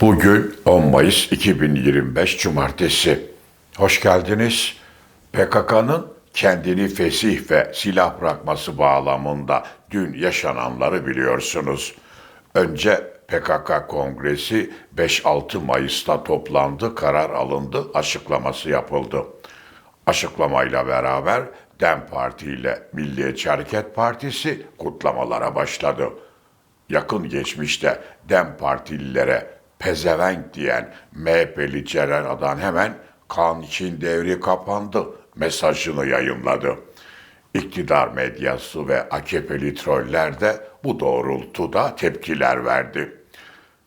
Bugün 10 Mayıs 2025 Cumartesi. Hoş geldiniz. PKK'nın kendini fesih ve silah bırakması bağlamında dün yaşananları biliyorsunuz. Önce PKK Kongresi 5-6 Mayıs'ta toplandı, karar alındı, açıklaması yapıldı. Açıklamayla beraber DEM Parti ile Milliyetçi Hareket Partisi kutlamalara başladı yakın geçmişte DEM Partililere pezevenk diyen MHP'li Ceren Adan hemen kan için devri kapandı mesajını yayınladı. İktidar medyası ve AKP'li troller de bu doğrultuda tepkiler verdi.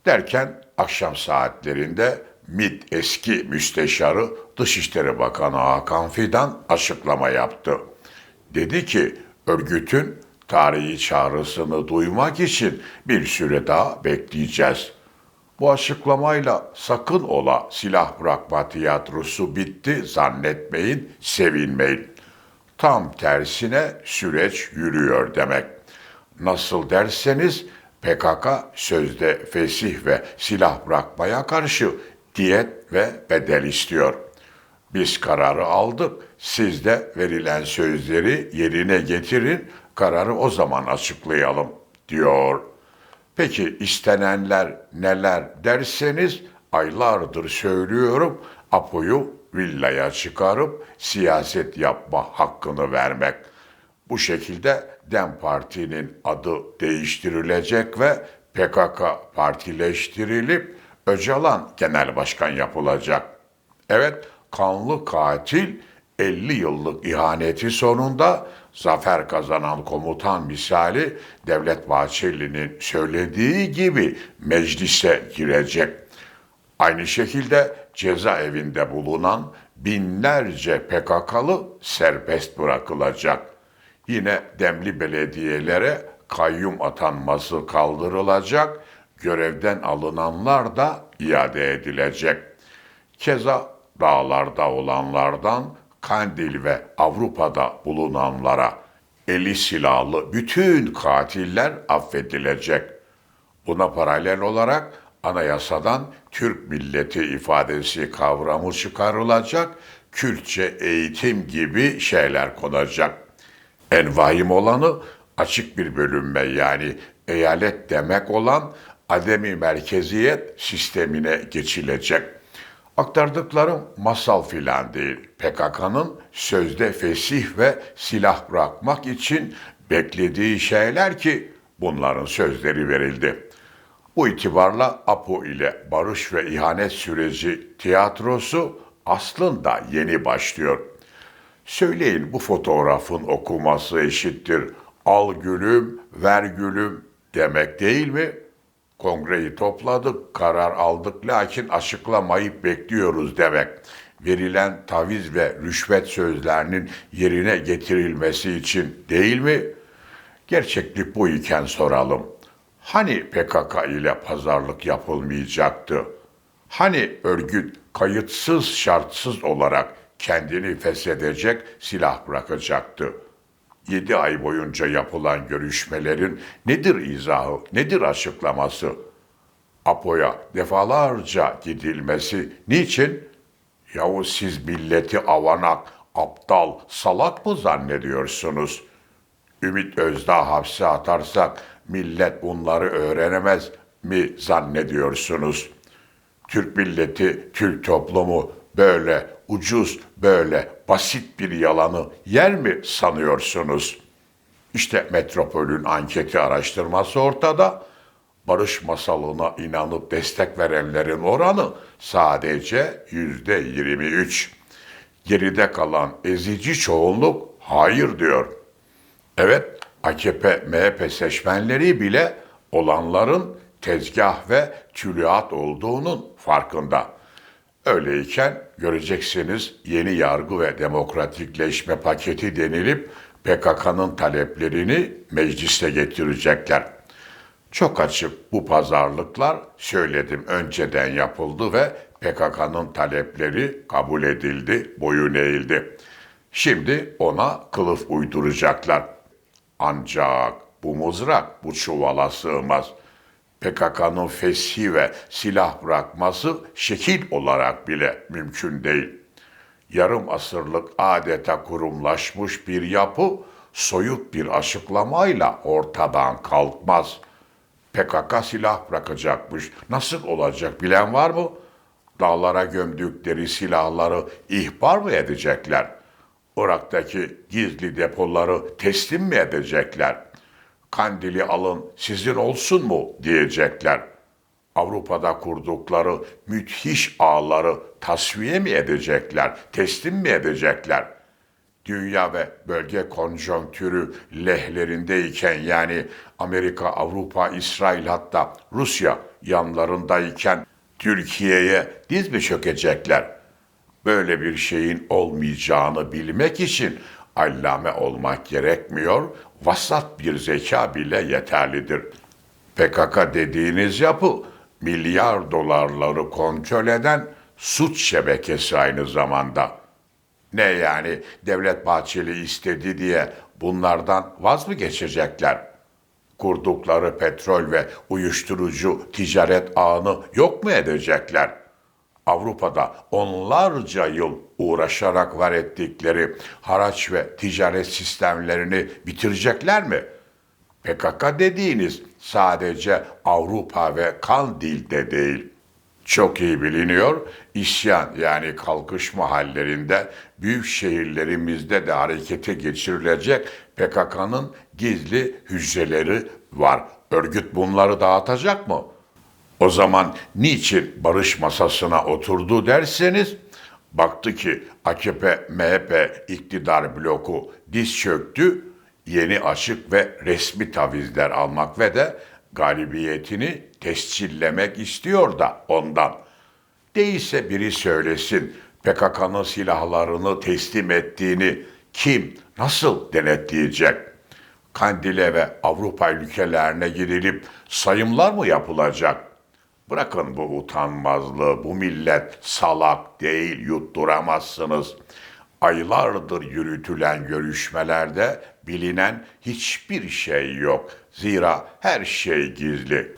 Derken akşam saatlerinde MİT eski müsteşarı Dışişleri Bakanı Hakan Fidan açıklama yaptı. Dedi ki örgütün tarihi çağrısını duymak için bir süre daha bekleyeceğiz. Bu açıklamayla sakın ola silah bırakma tiyatrosu bitti zannetmeyin, sevinmeyin. Tam tersine süreç yürüyor demek. Nasıl derseniz PKK sözde fesih ve silah bırakmaya karşı diyet ve bedel istiyor. Biz kararı aldık. Siz de verilen sözleri yerine getirin. Kararı o zaman açıklayalım diyor. Peki istenenler neler derseniz aylardır söylüyorum. Apo'yu villaya çıkarıp siyaset yapma hakkını vermek. Bu şekilde DEM Parti'nin adı değiştirilecek ve PKK partileştirilip Öcalan genel başkan yapılacak. Evet, kanlı katil 50 yıllık ihaneti sonunda zafer kazanan komutan misali Devlet Bahçeli'nin söylediği gibi meclise girecek. Aynı şekilde cezaevinde bulunan binlerce PKK'lı serbest bırakılacak. Yine demli belediyelere kayyum atanması kaldırılacak, görevden alınanlar da iade edilecek. Keza dağlarda olanlardan Kandil ve Avrupa'da bulunanlara eli silahlı bütün katiller affedilecek. Buna paralel olarak anayasadan Türk milleti ifadesi kavramı çıkarılacak, Kürtçe eğitim gibi şeyler konacak. En vahim olanı açık bir bölünme yani eyalet demek olan ademi merkeziyet sistemine geçilecek. Aktardıklarım masal filan değil. PKK'nın sözde fesih ve silah bırakmak için beklediği şeyler ki bunların sözleri verildi. Bu itibarla APO ile barış ve ihanet süreci tiyatrosu aslında yeni başlıyor. Söyleyin bu fotoğrafın okuması eşittir. Al gülüm, ver gülüm demek değil mi? Kongreyi topladık, karar aldık lakin açıklamayı bekliyoruz demek. Verilen taviz ve rüşvet sözlerinin yerine getirilmesi için değil mi? Gerçeklik bu iken soralım. Hani PKK ile pazarlık yapılmayacaktı? Hani örgüt kayıtsız şartsız olarak kendini feshedecek silah bırakacaktı? 7 ay boyunca yapılan görüşmelerin nedir izahı, nedir açıklaması? Apo'ya defalarca gidilmesi niçin? Yahu siz milleti avanak, aptal, salak mı zannediyorsunuz? Ümit Özdağ hapse atarsak millet bunları öğrenemez mi zannediyorsunuz? Türk milleti, Türk toplumu böyle ucuz, böyle basit bir yalanı yer mi sanıyorsunuz? İşte Metropol'ün anketi araştırması ortada. Barış masalına inanıp destek verenlerin oranı sadece yüzde 23. Geride kalan ezici çoğunluk hayır diyor. Evet, AKP, MHP seçmenleri bile olanların tezgah ve tülyat olduğunun farkında. Öyleyken göreceksiniz yeni yargı ve demokratikleşme paketi denilip PKK'nın taleplerini meclise getirecekler. Çok açık bu pazarlıklar söyledim önceden yapıldı ve PKK'nın talepleri kabul edildi, boyun eğildi. Şimdi ona kılıf uyduracaklar. Ancak bu mızrak bu çuvala sığmaz. PKK'nın feshi ve silah bırakması şekil olarak bile mümkün değil. Yarım asırlık adeta kurumlaşmış bir yapı soyut bir açıklamayla ortadan kalkmaz. PKK silah bırakacakmış. Nasıl olacak bilen var mı? Dağlara gömdükleri silahları ihbar mı edecekler? Irak'taki gizli depoları teslim mi edecekler? Kandili alın sizin olsun mu diyecekler. Avrupa'da kurdukları müthiş ağları tasfiye mi edecekler, teslim mi edecekler? Dünya ve bölge konjonktürü lehlerindeyken yani Amerika, Avrupa, İsrail hatta Rusya yanlarındayken Türkiye'ye diz mi çökecekler? Böyle bir şeyin olmayacağını bilmek için allame olmak gerekmiyor, vasat bir zeka bile yeterlidir. PKK dediğiniz yapı milyar dolarları kontrol eden suç şebekesi aynı zamanda. Ne yani Devlet Bahçeli istedi diye bunlardan vaz mı geçecekler? Kurdukları petrol ve uyuşturucu ticaret ağını yok mu edecekler? Avrupa'da onlarca yıl uğraşarak var ettikleri haraç ve ticaret sistemlerini bitirecekler mi? PKK dediğiniz sadece Avrupa ve Kandil'de değil. Çok iyi biliniyor, isyan yani kalkışma hallerinde büyük şehirlerimizde de harekete geçirilecek PKK'nın gizli hücreleri var. Örgüt bunları dağıtacak mı? O zaman niçin barış masasına oturdu derseniz, baktı ki AKP, MHP iktidar bloku diz çöktü, yeni açık ve resmi tavizler almak ve de galibiyetini tescillemek istiyor da ondan. Değilse biri söylesin PKK'nın silahlarını teslim ettiğini kim, nasıl denetleyecek? Kandil'e ve Avrupa ülkelerine gidilip sayımlar mı yapılacak? Bırakın bu utanmazlığı, bu millet salak değil yutturamazsınız. Aylardır yürütülen görüşmelerde bilinen hiçbir şey yok. Zira her şey gizli.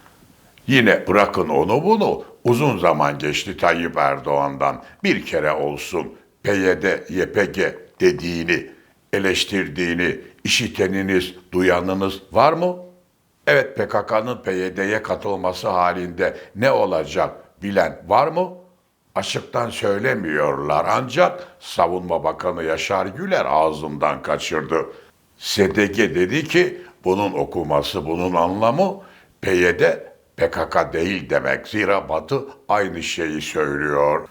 Yine bırakın onu bunu. Uzun zaman geçti Tayyip Erdoğan'dan bir kere olsun PYD, YPG dediğini, eleştirdiğini, işiteniniz, duyanınız var mı? Evet PKK'nın PYD'ye katılması halinde ne olacak bilen var mı? Açıktan söylemiyorlar ancak Savunma Bakanı Yaşar Güler ağzından kaçırdı. SDG dedi ki bunun okuması, bunun anlamı PYD PKK değil demek. Zira Batı aynı şeyi söylüyor.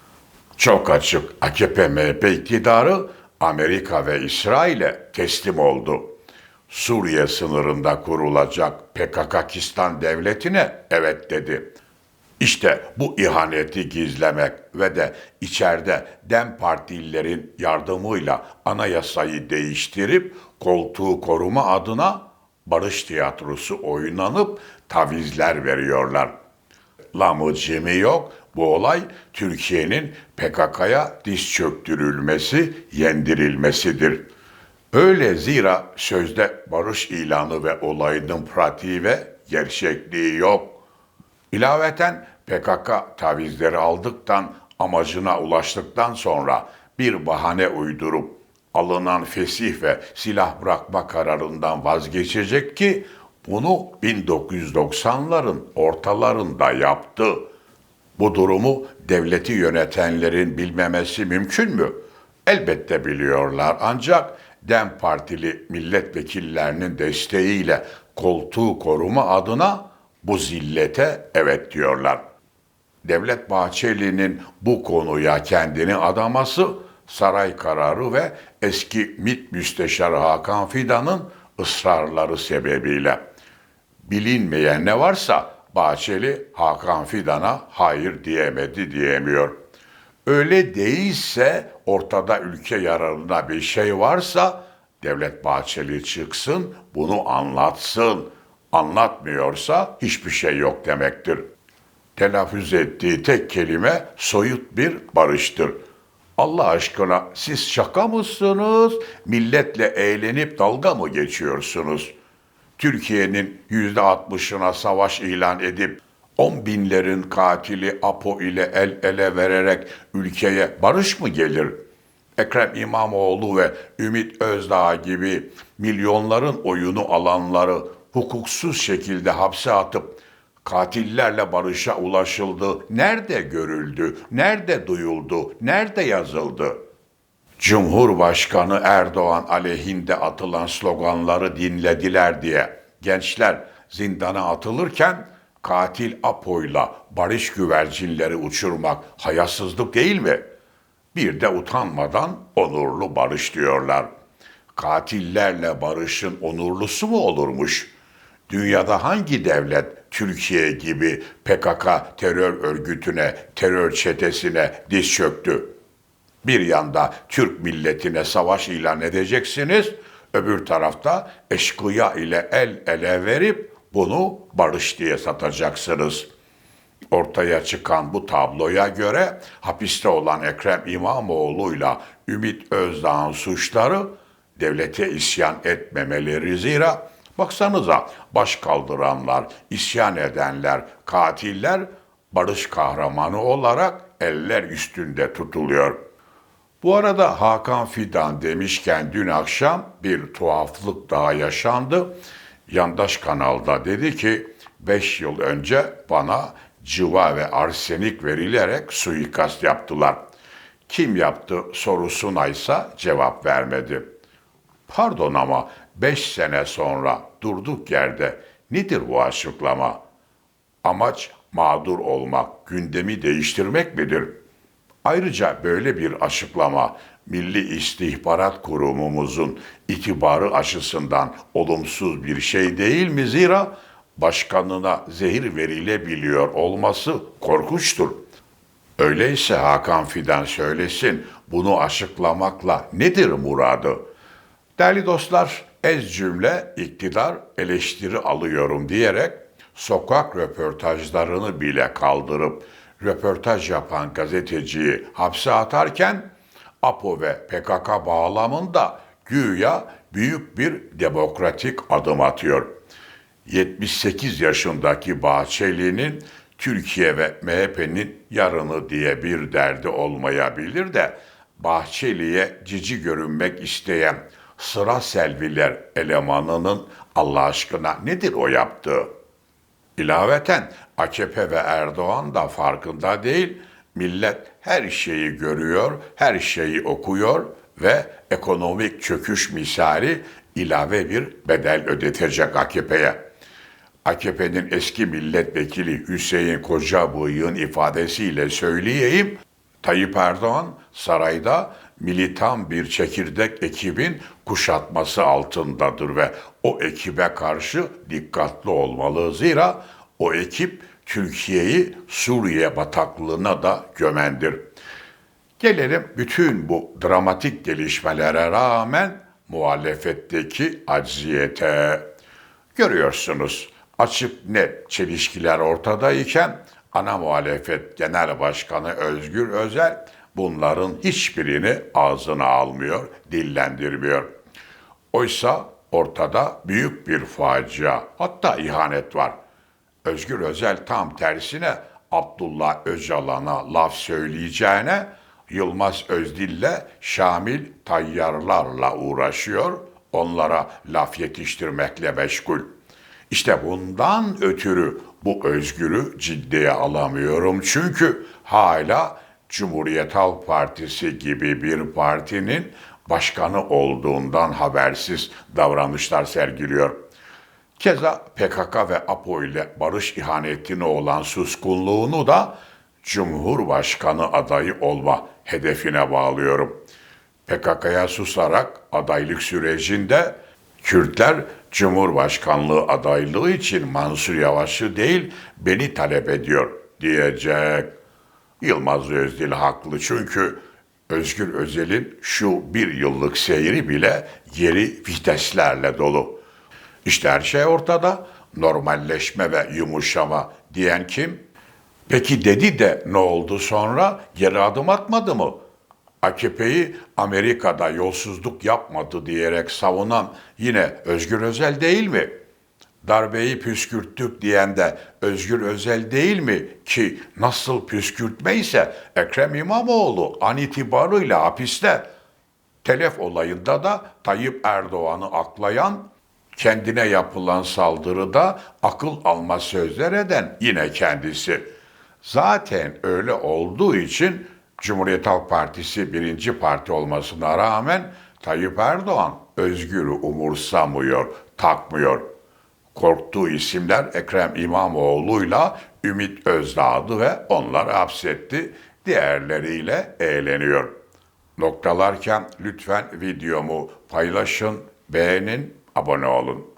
Çok açık AKP MHP iktidarı Amerika ve İsrail'e teslim oldu. Suriye sınırında kurulacak PKKistan devletine evet dedi. İşte bu ihaneti gizlemek ve de içeride Dem Partililerin yardımıyla anayasayı değiştirip koltuğu koruma adına barış tiyatrosu oynanıp tavizler veriyorlar. Lamıcımı yok. Bu olay Türkiye'nin PKK'ya diz çöktürülmesi, yendirilmesidir. Öyle zira sözde barış ilanı ve olayının pratiği ve gerçekliği yok. İlaveten PKK tavizleri aldıktan amacına ulaştıktan sonra bir bahane uydurup alınan fesih ve silah bırakma kararından vazgeçecek ki bunu 1990'ların ortalarında yaptı. Bu durumu devleti yönetenlerin bilmemesi mümkün mü? Elbette biliyorlar ancak DEM Partili milletvekillerinin desteğiyle koltuğu koruma adına bu zillete evet diyorlar. Devlet Bahçeli'nin bu konuya kendini adaması saray kararı ve eski MİT Müsteşarı Hakan Fidan'ın ısrarları sebebiyle. Bilinmeyen ne varsa Bahçeli Hakan Fidan'a hayır diyemedi diyemiyor. Öyle değilse ortada ülke yararına bir şey varsa Devlet Bahçeli çıksın bunu anlatsın. Anlatmıyorsa hiçbir şey yok demektir. Telaffuz ettiği tek kelime soyut bir barıştır. Allah aşkına siz şaka mısınız? Milletle eğlenip dalga mı geçiyorsunuz? Türkiye'nin yüzde altmışına savaş ilan edip On binlerin katili Apo ile el ele vererek ülkeye barış mı gelir? Ekrem İmamoğlu ve Ümit Özdağ gibi milyonların oyunu alanları hukuksuz şekilde hapse atıp katillerle barışa ulaşıldı. Nerede görüldü? Nerede duyuldu? Nerede yazıldı? Cumhurbaşkanı Erdoğan aleyhinde atılan sloganları dinlediler diye gençler zindana atılırken katil Apo'yla barış güvercinleri uçurmak hayasızlık değil mi? Bir de utanmadan onurlu barış diyorlar. Katillerle barışın onurlusu mu olurmuş? Dünyada hangi devlet Türkiye gibi PKK terör örgütüne, terör çetesine diz çöktü? Bir yanda Türk milletine savaş ilan edeceksiniz, öbür tarafta eşkıya ile el ele verip bunu barış diye satacaksınız. Ortaya çıkan bu tabloya göre hapiste olan Ekrem İmamoğlu'yla Ümit Özdağ'ın suçları devlete isyan etmemeleri zira baksanıza baş kaldıranlar, isyan edenler, katiller barış kahramanı olarak eller üstünde tutuluyor. Bu arada Hakan Fidan demişken dün akşam bir tuhaflık daha yaşandı. Yandaş kanalda dedi ki 5 yıl önce bana cıva ve arsenik verilerek suikast yaptılar. Kim yaptı sorusuna ise cevap vermedi. Pardon ama 5 sene sonra durduk yerde nedir bu açıklama? Amaç mağdur olmak, gündemi değiştirmek midir? Ayrıca böyle bir açıklama Milli İstihbarat Kurumumuzun itibarı açısından olumsuz bir şey değil mi? Zira başkanına zehir verilebiliyor olması korkunçtur. Öyleyse Hakan Fidan söylesin bunu açıklamakla nedir muradı? Değerli dostlar, ez cümle iktidar eleştiri alıyorum diyerek sokak röportajlarını bile kaldırıp röportaj yapan gazeteciyi hapse atarken APO ve PKK bağlamında güya büyük bir demokratik adım atıyor. 78 yaşındaki Bahçeli'nin Türkiye ve MHP'nin yarını diye bir derdi olmayabilir de Bahçeli'ye cici görünmek isteyen sıra selviler elemanının Allah aşkına nedir o yaptığı? İlaveten AKP ve Erdoğan da farkında değil, millet her şeyi görüyor, her şeyi okuyor ve ekonomik çöküş misali ilave bir bedel ödetecek AKP'ye. AKP'nin eski milletvekili Hüseyin Kocabıyık'ın ifadesiyle söyleyeyim, Tayyip Erdoğan sarayda militan bir çekirdek ekibin kuşatması altındadır ve o ekibe karşı dikkatli olmalı. Zira o ekip Türkiye'yi Suriye bataklığına da gömendir. Gelelim bütün bu dramatik gelişmelere rağmen muhalefetteki acziyete. Görüyorsunuz açık net çelişkiler ortadayken ana muhalefet genel başkanı Özgür Özel bunların hiçbirini ağzına almıyor, dillendirmiyor. Oysa ortada büyük bir facia, hatta ihanet var. Özgür Özel tam tersine Abdullah Öcalan'a laf söyleyeceğine Yılmaz Özdil'le Şamil Tayyarlarla uğraşıyor, onlara laf yetiştirmekle meşgul. İşte bundan ötürü bu özgürü ciddiye alamıyorum çünkü hala Cumhuriyet Halk Partisi gibi bir partinin başkanı olduğundan habersiz davranışlar sergiliyor. Keza PKK ve APO ile barış ihanetine olan suskunluğunu da Cumhurbaşkanı adayı olma hedefine bağlıyorum. PKK'ya susarak adaylık sürecinde Kürtler Cumhurbaşkanlığı adaylığı için Mansur Yavaş'ı değil beni talep ediyor diyecek. Yılmaz Özdil haklı çünkü Özgür Özel'in şu bir yıllık seyri bile geri viteslerle dolu. İşte her şey ortada. Normalleşme ve yumuşama diyen kim? Peki dedi de ne oldu sonra? Geri adım atmadı mı? AKP'yi Amerika'da yolsuzluk yapmadı diyerek savunan yine Özgür Özel değil mi? darbeyi püskürttük diyen de Özgür Özel değil mi ki nasıl püskürtmeyse Ekrem İmamoğlu an itibarıyla hapiste. Telef olayında da Tayyip Erdoğan'ı aklayan, kendine yapılan saldırıda akıl alma sözler eden yine kendisi. Zaten öyle olduğu için Cumhuriyet Halk Partisi birinci parti olmasına rağmen Tayyip Erdoğan Özgür'ü umursamıyor, takmıyor. Korktuğu isimler Ekrem İmamoğlu'yla Ümit Özdağ'dı ve onları hapsetti. Diğerleriyle eğleniyor. Noktalarken lütfen videomu paylaşın, beğenin, abone olun.